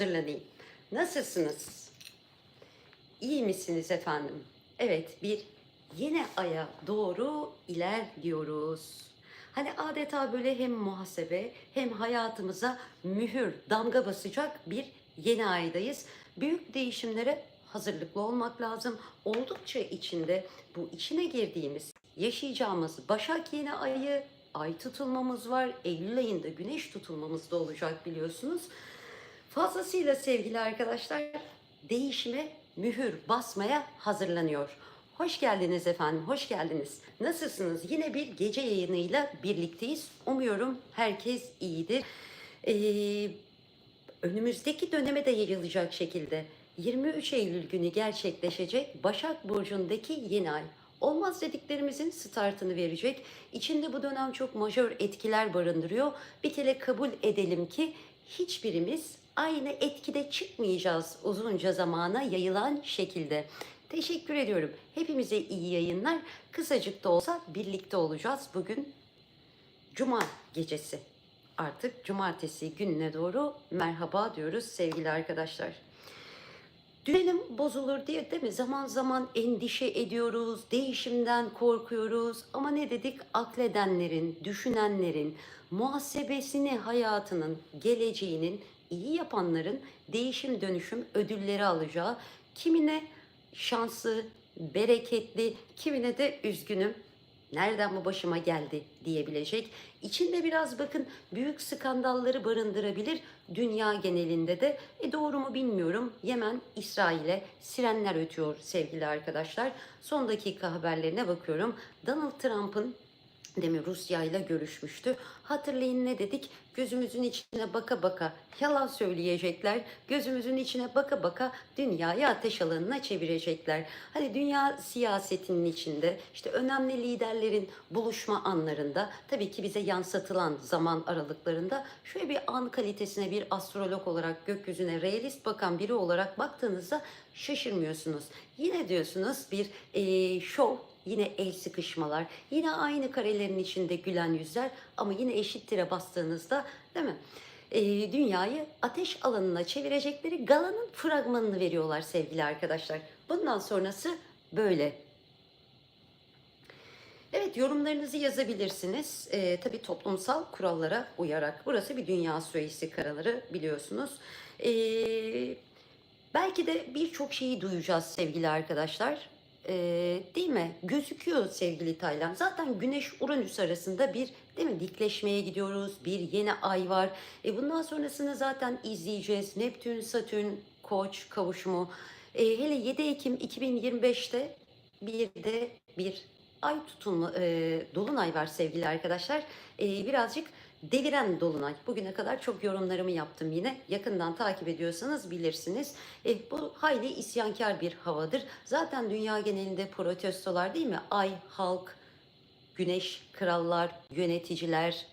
hazırlanayım. Nasılsınız? İyi misiniz efendim? Evet, bir yeni aya doğru ilerliyoruz. Hani adeta böyle hem muhasebe hem hayatımıza mühür, damga basacak bir yeni aydayız. Büyük değişimlere hazırlıklı olmak lazım. Oldukça içinde bu içine girdiğimiz, yaşayacağımız Başak yeni ayı, ay tutulmamız var. Eylül ayında güneş tutulmamız da olacak biliyorsunuz. Fazlasıyla sevgili arkadaşlar değişime mühür basmaya hazırlanıyor. Hoş geldiniz efendim, hoş geldiniz. Nasılsınız? Yine bir gece yayınıyla birlikteyiz. Umuyorum herkes iyidir. Ee, önümüzdeki döneme de yayılacak şekilde 23 Eylül günü gerçekleşecek Başak Burcu'ndaki yeni ay. Olmaz dediklerimizin startını verecek. İçinde bu dönem çok majör etkiler barındırıyor. Bir kere kabul edelim ki hiçbirimiz aynı etkide çıkmayacağız uzunca zamana yayılan şekilde. Teşekkür ediyorum. Hepimize iyi yayınlar. Kısacık da olsa birlikte olacağız. Bugün Cuma gecesi. Artık cumartesi gününe doğru merhaba diyoruz sevgili arkadaşlar. Düzenim bozulur diye değil mi? Zaman zaman endişe ediyoruz, değişimden korkuyoruz. Ama ne dedik? Akledenlerin, düşünenlerin, muhasebesini hayatının, geleceğinin iyi yapanların değişim dönüşüm ödülleri alacağı, kimine şanslı, bereketli, kimine de üzgünüm, nereden bu başıma geldi diyebilecek. İçinde biraz bakın büyük skandalları barındırabilir dünya genelinde de. E doğru mu bilmiyorum. Yemen İsrail'e sirenler ötüyor sevgili arkadaşlar. Son dakika haberlerine bakıyorum. Donald Trump'ın Demin Rusya ile görüşmüştü. Hatırlayın ne dedik? Gözümüzün içine baka baka yalan söyleyecekler. Gözümüzün içine baka baka dünyayı ateş alanına çevirecekler. Hani dünya siyasetinin içinde işte önemli liderlerin buluşma anlarında tabii ki bize yansıtılan zaman aralıklarında şöyle bir an kalitesine bir astrolog olarak gökyüzüne realist bakan biri olarak baktığınızda şaşırmıyorsunuz. Yine diyorsunuz bir eee şov Yine el sıkışmalar, yine aynı karelerin içinde gülen yüzler ama yine eşit tire bastığınızda değil mi? Ee, dünyayı ateş alanına çevirecekleri galanın fragmanını veriyorlar sevgili arkadaşlar. Bundan sonrası böyle. Evet yorumlarınızı yazabilirsiniz. Ee, tabii toplumsal kurallara uyarak. Burası bir dünya süresi karaları biliyorsunuz. Ee, belki de birçok şeyi duyacağız sevgili arkadaşlar. Ee, değil mi? Gözüküyor sevgili Taylan. Zaten Güneş Uranüs arasında bir değil mi dikleşmeye gidiyoruz. Bir yeni ay var. E bundan sonrasını zaten izleyeceğiz. Neptün, Satürn, Koç kavuşumu. E, hele 7 Ekim 2025'te bir de bir ay tutulma e, dolunay var sevgili arkadaşlar. E, birazcık deviren dolunay. Bugüne kadar çok yorumlarımı yaptım yine. Yakından takip ediyorsanız bilirsiniz. E, bu hayli isyankar bir havadır. Zaten dünya genelinde protestolar değil mi? Ay, halk, güneş, krallar, yöneticiler.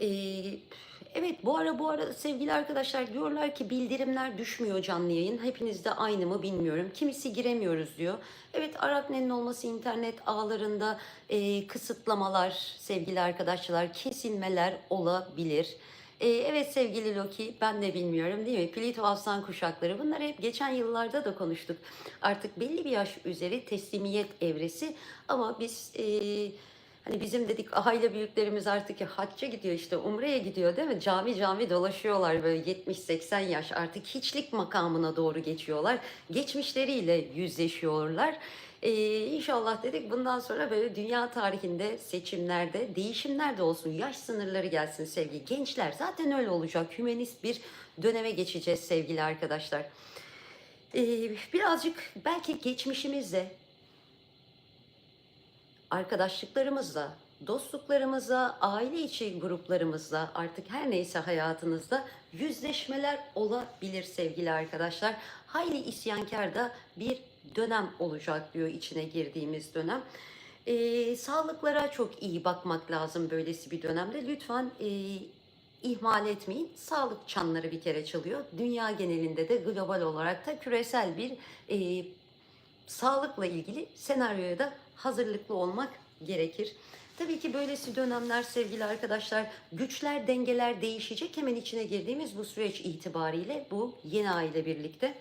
E, Evet bu ara bu ara sevgili arkadaşlar diyorlar ki bildirimler düşmüyor canlı yayın. Hepinizde aynı mı bilmiyorum. Kimisi giremiyoruz diyor. Evet Arapne'nin olması internet ağlarında e, kısıtlamalar sevgili arkadaşlar kesilmeler olabilir. E, evet sevgili Loki ben de bilmiyorum değil mi? Plito aslan kuşakları bunları hep geçen yıllarda da konuştuk. Artık belli bir yaş üzeri teslimiyet evresi ama biz... E, Hani bizim dedik aile büyüklerimiz artık hacca gidiyor işte umreye gidiyor değil mi? Cami cami dolaşıyorlar böyle 70-80 yaş artık hiçlik makamına doğru geçiyorlar. Geçmişleriyle yüzleşiyorlar. Ee, inşallah dedik bundan sonra böyle dünya tarihinde seçimlerde değişimler de olsun. Yaş sınırları gelsin sevgili gençler. Zaten öyle olacak. Hümanist bir döneme geçeceğiz sevgili arkadaşlar. Ee, birazcık belki geçmişimizle arkadaşlıklarımızla, dostluklarımızla, aile içi gruplarımızla artık her neyse hayatınızda yüzleşmeler olabilir sevgili arkadaşlar. Hayli isyankar da bir dönem olacak diyor içine girdiğimiz dönem. Ee, sağlıklara çok iyi bakmak lazım böylesi bir dönemde. Lütfen e, ihmal etmeyin. Sağlık çanları bir kere çalıyor. Dünya genelinde de global olarak da küresel bir e, sağlıkla ilgili senaryoya da hazırlıklı olmak gerekir. Tabii ki böylesi dönemler sevgili arkadaşlar güçler dengeler değişecek hemen içine girdiğimiz bu süreç itibariyle bu yeni ay ile birlikte.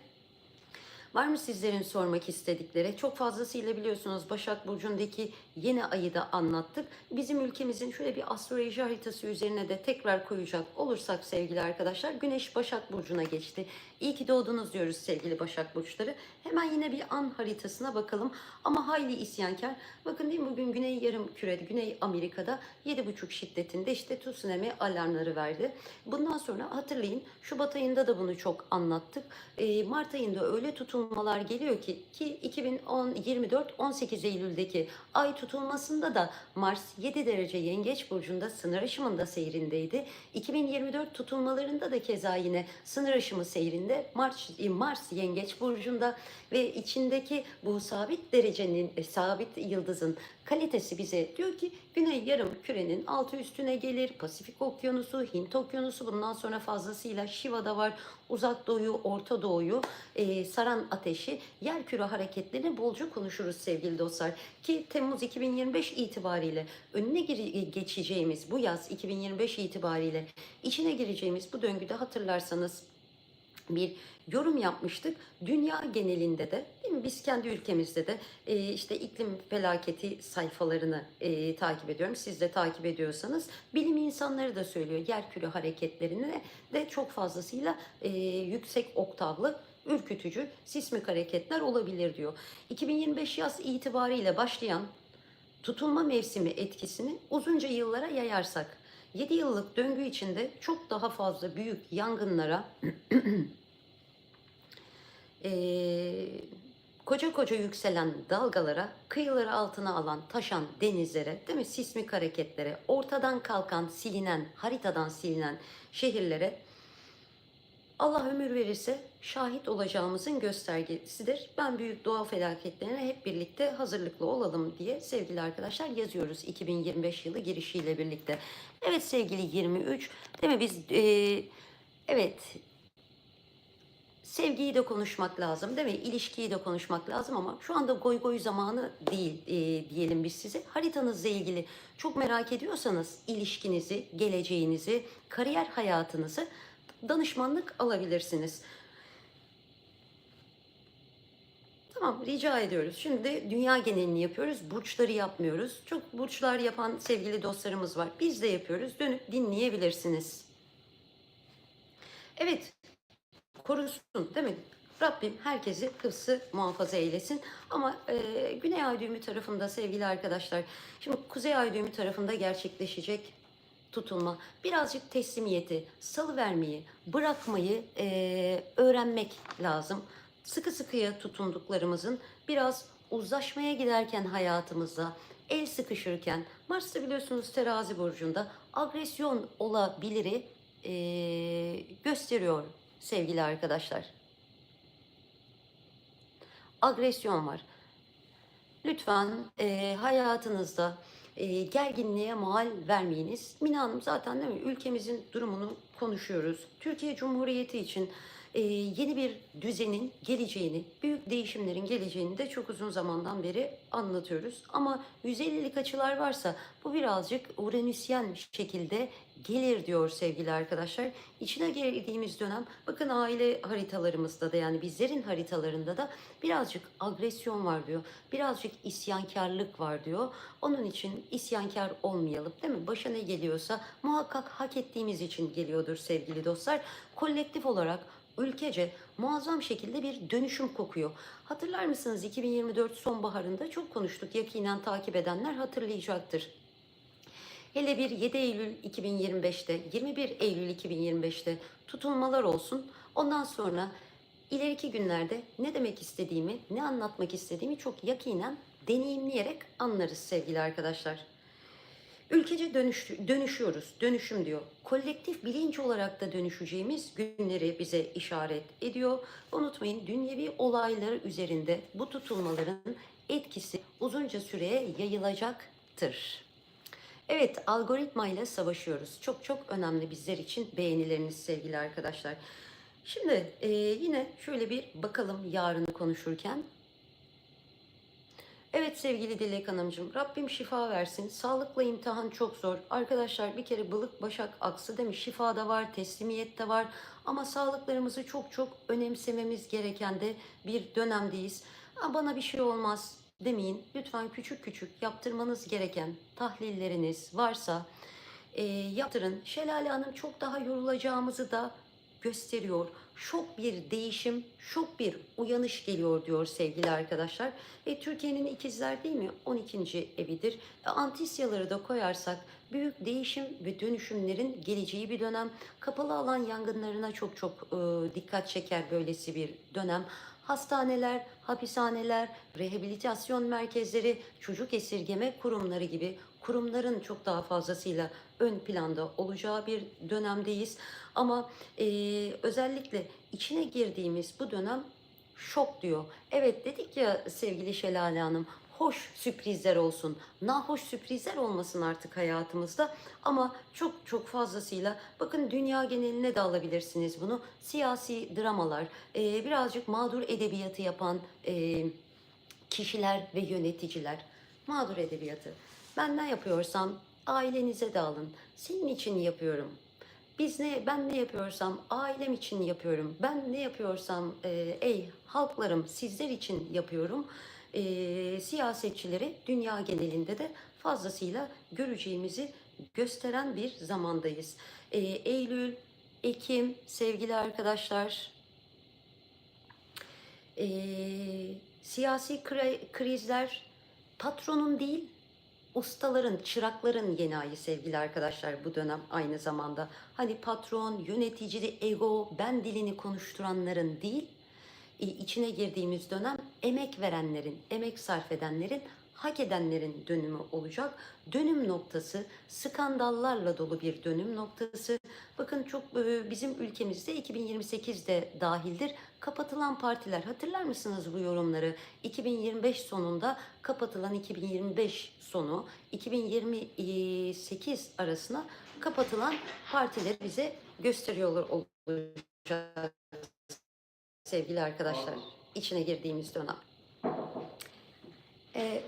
Var mı sizlerin sormak istedikleri? Çok fazlasıyla biliyorsunuz Başak Burcu'ndaki yeni ayı da anlattık. Bizim ülkemizin şöyle bir astroloji haritası üzerine de tekrar koyacak olursak sevgili arkadaşlar Güneş Başak Burcu'na geçti. İyi ki doğdunuz diyoruz sevgili Başak Burçları. Hemen yine bir an haritasına bakalım. Ama hayli isyankar. Bakın değil mi bugün Güney Yarım Kürede, Güney Amerika'da 7,5 şiddetinde işte tsunami alarmları verdi. Bundan sonra hatırlayın Şubat ayında da bunu çok anlattık. Ee, Mart ayında öyle tutulmalar geliyor ki ki 2024 18 Eylül'deki ay tutulmasında da Mars 7 derece Yengeç burcunda sınır aşımında seyrindeydi. 2024 tutulmalarında da keza yine sınır aşımı seyrinde Mars, Mars Yengeç burcunda ve içindeki bu sabit derecenin e, sabit yıldızın kalitesi bize diyor ki Güney yarım kürenin altı üstüne gelir. Pasifik Okyanusu, Hint Okyanusu bundan sonra fazlasıyla Şiva'da var. Uzak Doğu'yu, Orta Doğu'yu e, saran ateşi yer küre hareketlerini bolca konuşuruz sevgili dostlar. Ki Temmuz 2025 itibariyle önüne gire- geçeceğimiz bu yaz 2025 itibariyle içine gireceğimiz bu döngüde hatırlarsanız bir yorum yapmıştık. Dünya genelinde de değil mi? Biz kendi ülkemizde de e, işte iklim felaketi sayfalarını e, takip ediyorum. Siz de takip ediyorsanız bilim insanları da söylüyor. Yerküre hareketlerine de çok fazlasıyla e, yüksek oktavlı ürkütücü sismik hareketler olabilir diyor. 2025 yaz itibariyle başlayan tutulma mevsimi etkisini uzunca yıllara yayarsak 7 yıllık döngü içinde çok daha fazla büyük yangınlara eee, koca koca yükselen dalgalara, kıyıları altına alan, taşan denizlere, değil mi? Sismik hareketlere, ortadan kalkan, silinen, haritadan silinen şehirlere Allah ömür verirse şahit olacağımızın göstergesidir. Ben büyük doğa felaketlerine hep birlikte hazırlıklı olalım diye sevgili arkadaşlar yazıyoruz 2025 yılı girişiyle birlikte. Evet sevgili 23, değil mi biz eee, evet sevgiyi de konuşmak lazım değil mi? İlişkiyi de konuşmak lazım ama şu anda goy goy zamanı değil e, diyelim biz size. Haritanızla ilgili çok merak ediyorsanız ilişkinizi, geleceğinizi, kariyer hayatınızı danışmanlık alabilirsiniz. Tamam rica ediyoruz. Şimdi dünya genelini yapıyoruz. Burçları yapmıyoruz. Çok burçlar yapan sevgili dostlarımız var. Biz de yapıyoruz. Dönüp dinleyebilirsiniz. Evet korusun değil mi? Rabbim herkesi hıfzı muhafaza eylesin. Ama e, Güney Ay düğümü tarafında sevgili arkadaşlar, şimdi Kuzey Ay düğümü tarafında gerçekleşecek tutulma, birazcık teslimiyeti, salı vermeyi, bırakmayı e, öğrenmek lazım. Sıkı sıkıya tutunduklarımızın biraz uzlaşmaya giderken hayatımızda, el sıkışırken, Mars da biliyorsunuz terazi burcunda agresyon olabiliri e, gösteriyor sevgili arkadaşlar. Agresyon var. Lütfen e, hayatınızda e, gerginliğe mal vermeyiniz. Mina Hanım zaten değil mi ülkemizin durumunu konuşuyoruz. Türkiye Cumhuriyeti için e, yeni bir düzenin geleceğini, büyük değişimlerin geleceğini de çok uzun zamandan beri anlatıyoruz. Ama 150'lik açılar varsa bu birazcık Uranüsyen şekilde gelir diyor sevgili arkadaşlar. İçine girdiğimiz dönem bakın aile haritalarımızda da yani bizlerin haritalarında da birazcık agresyon var diyor. Birazcık isyankarlık var diyor. Onun için isyankar olmayalım değil mi? Başa ne geliyorsa muhakkak hak ettiğimiz için geliyordur sevgili dostlar. Kolektif olarak ülkece muazzam şekilde bir dönüşüm kokuyor. Hatırlar mısınız 2024 sonbaharında çok konuştuk. Yakinen takip edenler hatırlayacaktır. Hele bir 7 Eylül 2025'te, 21 Eylül 2025'te tutulmalar olsun. Ondan sonra ileriki günlerde ne demek istediğimi, ne anlatmak istediğimi çok yakinen deneyimleyerek anlarız sevgili arkadaşlar. Ülkece dönüş, dönüşüyoruz, dönüşüm diyor. Kolektif bilinç olarak da dönüşeceğimiz günleri bize işaret ediyor. Unutmayın dünyevi olayları üzerinde bu tutulmaların etkisi uzunca süreye yayılacaktır. Evet, algoritma ile savaşıyoruz. Çok çok önemli bizler için beğenileriniz sevgili arkadaşlar. Şimdi e, yine şöyle bir bakalım yarını konuşurken. Evet sevgili Dilek Hanımcığım, Rabbim şifa versin. Sağlıkla imtihan çok zor. Arkadaşlar bir kere balık başak aksı demiş. Şifa da var, teslimiyet de var. Ama sağlıklarımızı çok çok önemsememiz gereken de bir dönemdeyiz. Ha, bana bir şey olmaz demeyin. Lütfen küçük küçük yaptırmanız gereken tahlilleriniz varsa e, yaptırın. Şelale Hanım çok daha yorulacağımızı da gösteriyor. Şok bir değişim, şok bir uyanış geliyor diyor sevgili arkadaşlar. E, Türkiye'nin ikizler değil mi? 12. evidir. E, Antisyaları da koyarsak büyük değişim ve dönüşümlerin geleceği bir dönem. Kapalı alan yangınlarına çok çok e, dikkat çeker böylesi bir dönem. Hastaneler, hapishaneler, rehabilitasyon merkezleri, çocuk esirgeme kurumları gibi kurumların çok daha fazlasıyla ön planda olacağı bir dönemdeyiz. Ama e, özellikle içine girdiğimiz bu dönem şok diyor. Evet dedik ya sevgili Şelale Hanım, hoş sürprizler olsun. Nahoş sürprizler olmasın artık hayatımızda. Ama çok çok fazlasıyla bakın dünya geneline de alabilirsiniz bunu. Siyasi dramalar, e, birazcık mağdur edebiyatı yapan e, kişiler ve yöneticiler. Mağdur edebiyatı. Ben ne yapıyorsam ailenize de alın. Senin için yapıyorum. Biz ne, ben ne yapıyorsam ailem için yapıyorum. Ben ne yapıyorsam e, ey halklarım sizler için yapıyorum. E, siyasetçileri dünya genelinde de fazlasıyla göreceğimizi gösteren bir zamandayız. E, Eylül, Ekim sevgili arkadaşlar e, siyasi kri- krizler patronun değil ustaların, çırakların yeni ayı sevgili arkadaşlar bu dönem aynı zamanda. Hani patron, yönetici, ego, ben dilini konuşturanların değil, e, içine girdiğimiz dönem emek verenlerin, emek sarf edenlerin, hak edenlerin dönümü olacak. Dönüm noktası skandallarla dolu bir dönüm noktası. Bakın çok e, bizim ülkemizde 2028'de dahildir. Kapatılan partiler hatırlar mısınız bu yorumları? 2025 sonunda kapatılan 2025 sonu 2028 arasına kapatılan partileri bize gösteriyorlar olacak sevgili arkadaşlar. içine girdiğimiz dönem. Ee,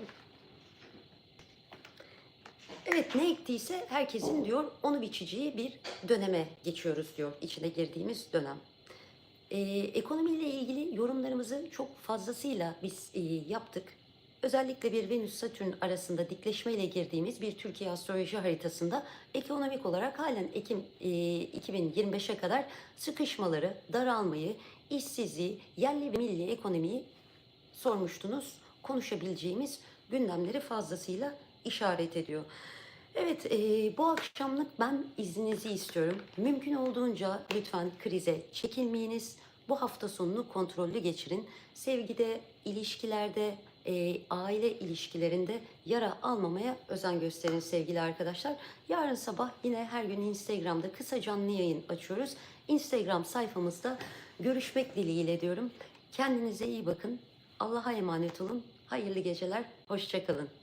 evet ne ektiyse herkesin diyor onu biçeceği bir döneme geçiyoruz diyor içine girdiğimiz dönem. Ee, ekonomiyle ilgili yorumlarımızı çok fazlasıyla biz e, yaptık. Özellikle bir Venüs-Satürn arasında dikleşmeyle girdiğimiz bir Türkiye astroloji haritasında ekonomik olarak halen Ekim e, 2025'e kadar sıkışmaları, daralmayı, işsizliği, yerli ve milli ekonomiyi sormuştunuz. Konuşabileceğimiz gündemleri fazlasıyla işaret ediyor. Evet, e, bu akşamlık ben izninizi istiyorum. Mümkün olduğunca lütfen krize çekilmeyiniz. Bu hafta sonunu kontrollü geçirin. Sevgide, ilişkilerde, e, aile ilişkilerinde yara almamaya özen gösterin sevgili arkadaşlar. Yarın sabah yine her gün Instagram'da kısa canlı yayın açıyoruz. Instagram sayfamızda görüşmek dileğiyle diyorum. Kendinize iyi bakın. Allah'a emanet olun. Hayırlı geceler. Hoşçakalın.